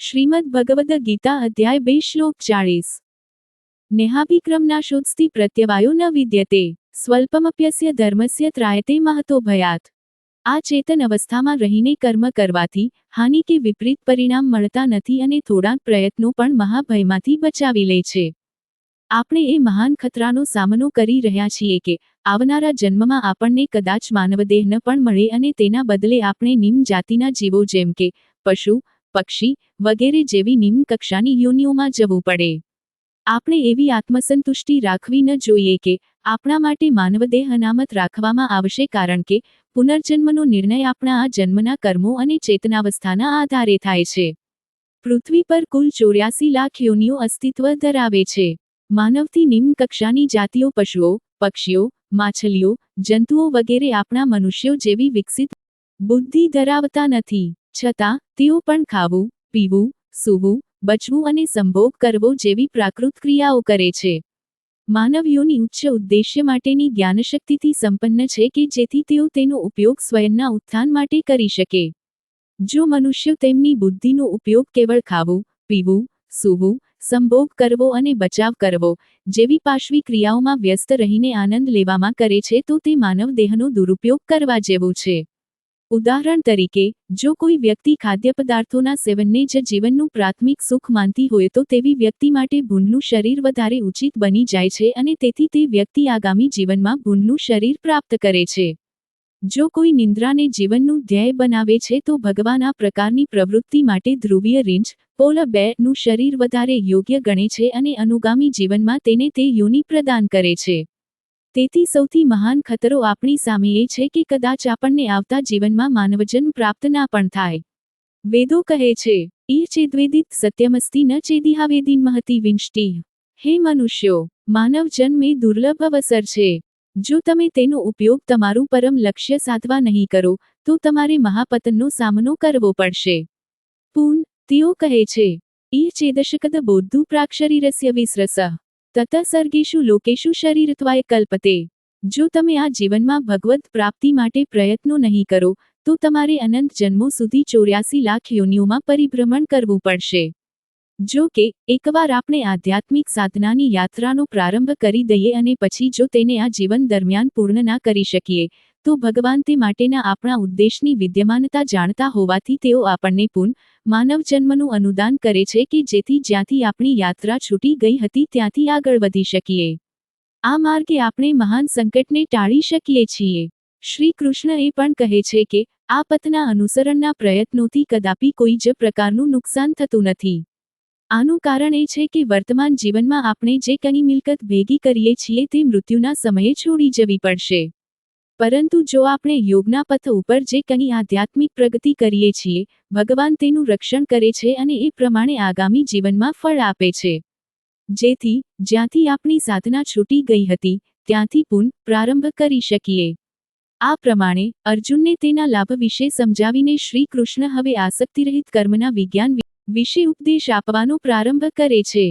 શ્રીમદ ભગવદ ગીતા અધ્યાય બે શ્લોક ચાળીસ. નેહાભિક્રમના શોધથી પ્રત્યવાયો ન વિદ્યતે, સ્વલ્પમપ્યસ્ય ધર્મસ્ય ત્રાયતે મહતો ભયાત. આ ચેતન અવસ્થામાં રહીને કર્મ કરવાથી હાનિ કે વિપરીત પરિણામ મળતા નથી અને થોડાક પ્રયત્નો પણ મહાભયમાંથી બચાવી લે છે. આપણે એ મહાન ખતરાનો સામનો કરી રહ્યા છીએ કે આવનારા જન્મમાં આપણને કદાચ માનવદેહ ન પણ મળે અને તેના બદલે આપણે નિમ્ન જાતિના જીવો જેમ કે પશુ પક્ષી વગેરે જેવી નિમ્ન કક્ષાની યોનિઓમાં જવું પડે. આપણે એવી આત્મસંતુષ્ટિ રાખવી ન જોઈએ કે આપણા માટે માનવદેહ અનામત રાખવામાં આવશે કારણ કે પુનર્જન્મનો નિર્ણય આપણા આ જન્મના કર્મો અને ચેતનાવસ્થાના આધારે થાય છે. પૃથ્વી પર કુલ ચોર્યાસી લાખ યોનિઓ અસ્તિત્વ ધરાવે છે. માનવથી નિમ્ન કક્ષાની જાતિઓ પશુઓ, પક્ષીઓ, માછલીઓ, જંતુઓ વગેરે આપણા મનુષ્યો જેવી વિકસિત બુદ્ધિ ધરાવતા નથી. છતાં તેઓ પણ ખાવું, પીવું, સૂવું, બચવું અને સંભોગ કરવો જેવી પ્રાકૃત ક્રિયાઓ કરે છે. માનવ ઉચ્ચ ઉદ્દેશ્ય માટેની જ્ઞાનશક્તિથી સંપન્ન છે કે જેથી તેઓ તેનો ઉપયોગ સ્વયંના ઉત્થાન માટે કરી શકે. જો મનુષ્ય તેમની બુદ્ધિનો ઉપયોગ કેવળ ખાવું, પીવું, સૂવું, સંભોગ કરવો અને બચાવ કરવો જેવી પાશ્વી ક્રિયાઓમાં વ્યસ્ત રહીને આનંદ લેવામાં કરે છે તો તે માનવ દેહનો દુરુપયોગ કરવા જેવું છે. ઉદાહરણ તરીકે, જો કોઈ વ્યક્તિ ખાદ્ય પદાર્થોના સેવનને જ જીવનનું પ્રાથમિક સુખ માનતી હોય તો તેવી વ્યક્તિ માટે ભૂનનું શરીર વધારે ઉચિત બની જાય છે અને તેથી તે વ્યક્તિ આગામી જીવનમાં ભૂનનું શરીર પ્રાપ્ત કરે છે. જો કોઈ નિંદ્રાને જીવનનું ધ્યેય બનાવે છે તો ભગવાન આ પ્રકારની પ્રવૃત્તિ માટે ધ્રુવીય રીંછ, પોલનું શરીર વધારે યોગ્ય ગણે છે અને અનુગામી જીવનમાં તેને તે યોનિ પ્રદાન કરે છે. તેથી સૌથી મહાન ખતરો આપણી સામે એ છે કે કદાચ આપણને આવતા જીવનમાં માનવજન્મ પ્રાપ્ત ના પણ થાય. વેદો કહે છે ઈ ચેદ્વેદિત સત્યમસ્તી ન ચેદિહાવેદિન મહતી વિંષ્ટિ હે મનુષ્યો માનવ જન્મ એ દુર્લભ અવસર છે. જો તમે તેનો ઉપયોગ તમારું પરમ લક્ષ્ય સાધવા નહીં કરો, તો તમારે મહાપતનનો સામનો કરવો પડશે. પૂન, તેઓ કહે છે ઈ ચેદશકદ બોદ્ધુ પ્રાક્ષરીરસ્ય વિસ્રસ. તત સર્ગેષુ લોકેશુ શરીરત્વાય કલ્પતે. જો તમે આ જીવનમાં ભગવત પ્રાપ્તિ માટે પ્રયત્નો નહીં કરો, તો તમારે અનંત જન્મો સુધી ચોર્યાસી લાખ યોનિઓમાં પરિભ્રમણ કરવું પડશે. જો કે, એકવાર આપણે આધ્યાત્મિક સાધનાની યાત્રાનો પ્રારંભ કરી દઈએ અને પછી જો તેને આ જીવન દરમિયાન પૂર્ણ ના કરી શકીએ તો ભગવાન તે માટેના આપણા ઉદ્દેશની વિદ્યમાનતા જાણતા હોવાથી તેઓ આપણને પૂન માનવ જન્મનું અનુદાન કરે છે કે જેથી જ્યાંથી આપણી યાત્રા છૂટી ગઈ હતી ત્યાંથી આગળ વધી શકીએ. આ માર્ગે આપણે મહાન સંકટને ટાળી શકીએ છીએ. શ્રી કૃષ્ણ એ પણ કહે છે કે, આ પથના અનુસરણના પ્રયત્નોથી કદાપી કોઈ જ પ્રકારનું નુકસાન થતું નથી. આનું કારણ એ છે કે વર્તમાન જીવનમાં આપણે જે કંઈ મિલકત ભેગી કરીએ છીએ તે મૃત્યુના સમયે છોડી જવી પડશે. પરંતુ જો આપણે યોગના પથ ઉપર જે કંઈ આધ્યાત્મિક પ્રગતિ કરીએ છીએ, ભગવાન તેનું રક્ષણ કરે છે અને એ પ્રમાણે આગામી જીવનમાં ફળ આપે છે. જેથી, જ્યાંથી આપણી સાધના છૂટી ગઈ હતી, ત્યાંથી પુન પ્રારંભ કરી શકીએ. આ પ્રમાણે, અર્જુનને તેના લાભ વિશે સમજાવીને શ્રી કૃષ્ણ હવે આસક્તિરહિત કર્મના વિજ્ઞાન વિશે ઉપદેશ આપવાનો પ્રારંભ કરે છે.